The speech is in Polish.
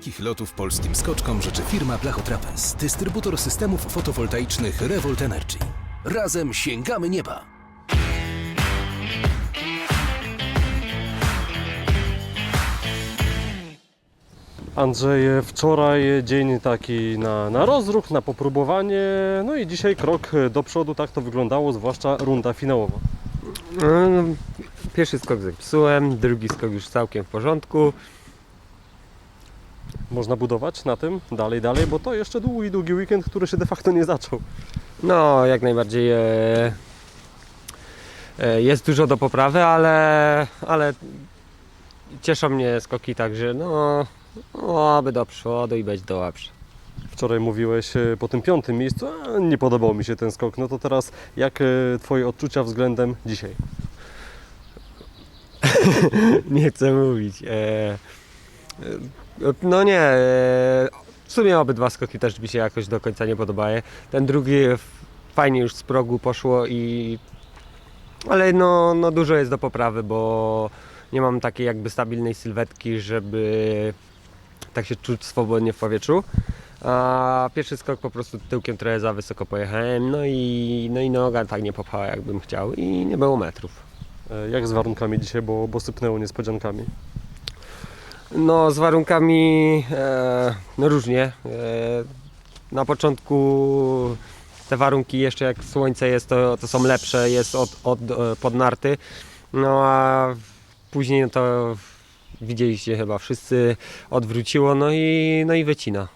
Wielkich lotów polskim skoczkom życzy firma Blachotrapez, dystrybutor systemów fotowoltaicznych Revolt Energy. Razem sięgamy nieba! Andrzej, wczoraj dzień taki na, na rozruch, na popróbowanie, no i dzisiaj krok do przodu, tak to wyglądało, zwłaszcza runda finałowa. No, Pierwszy skok zepsułem, drugi skok już całkiem w porządku. Można budować na tym dalej, dalej, bo to jeszcze długi, długi weekend, który się de facto nie zaczął. No, jak najbardziej e, e, jest dużo do poprawy, ale, ale cieszą mnie skoki także no, no aby do przodu i być do lepszy. Wczoraj mówiłeś e, po tym piątym miejscu, a nie podobał mi się ten skok, no to teraz jak e, Twoje odczucia względem dzisiaj? Nie chcę mówić. E, no nie, e, w sumie obydwa skoki też mi się jakoś do końca nie podobają. Ten drugi fajnie już z progu poszło i ale no, no dużo jest do poprawy, bo nie mam takiej jakby stabilnej sylwetki, żeby tak się czuć swobodnie w powietrzu. A pierwszy skok po prostu tyłkiem trochę za wysoko pojechałem, no i, no i noga tak nie popchała jakbym chciał i nie było metrów. E, Jak z warunkami dzisiaj, bo, bo sypnęło niespodziankami? No, z warunkami e, no różnie. E, na początku te warunki jeszcze jak słońce jest, to, to są lepsze, jest od, od e, pod narty. No a później to widzieliście chyba wszyscy odwróciło, no i, no i wycina.